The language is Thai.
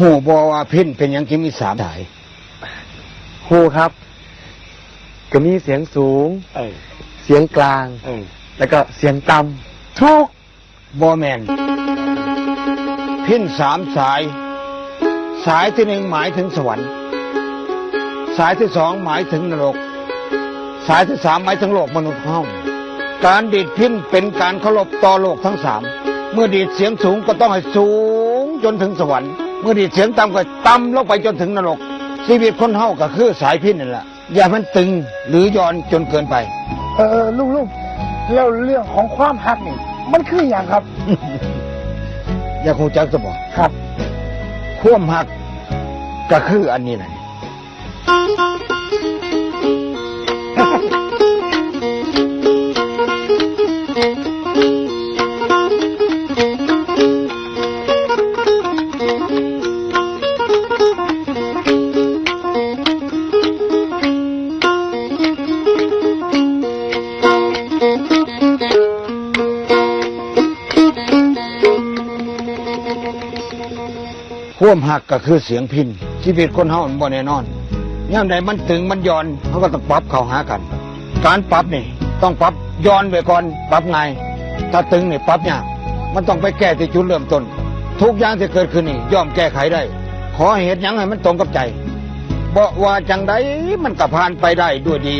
หูบอว่าพินเป็นหยังที่มีสามสายครูครับ ก็มีเสียงสูง เออเสียงกลาง เออแล้วก็เสียงต่ทุกบอแมนพินสามสาย สายที่หนึ่งหมายถึงสวรรค์ สายที่สองหมายถึงนรก สายที่สามหมายถึงโลกมนุษย์ห้องการดีดพินเป็นการเคารพต่อโลกทั้งสาม เมื่อดีดเสียงสูงก็ต้องให้สูงจนถึงสวรรค์ เมื่อดีดเสียงต่ำก็ต่ำลงไปจนถึงนรก ชีวิตคนเฮาก็คือสายพินนั่นแหละอย่ามันตึงหรือย้อนจนเกินไป เออลุงลุงแล้วเรื่องของความหักนี่ มันคืออย่างครับ อย่าคงจักจะบอกครับข่วมหักก็คืออันนี้แหละ ข่วมหักก็คือเสียงพินชีวิตคนเฮามันบ่แน่นอนย่ามใดมันตึงมันย้อนเขาก็ต้องปรับเข้าหากัน การปรับนี่ ต้องปรับย้อนไปก่อนปรับไงถ้าตึงนี่ปรับยากมันต้องไปแก้ที่จุดเริ่มต้น ทุกอย่างที่เกิดขึ้นนี่ย่อมแก้ไขได้ อให้เหตุยังให้มันตรงกับใจบ่ว่าจังใดมันก็ผ่านไปได้ด้วยดี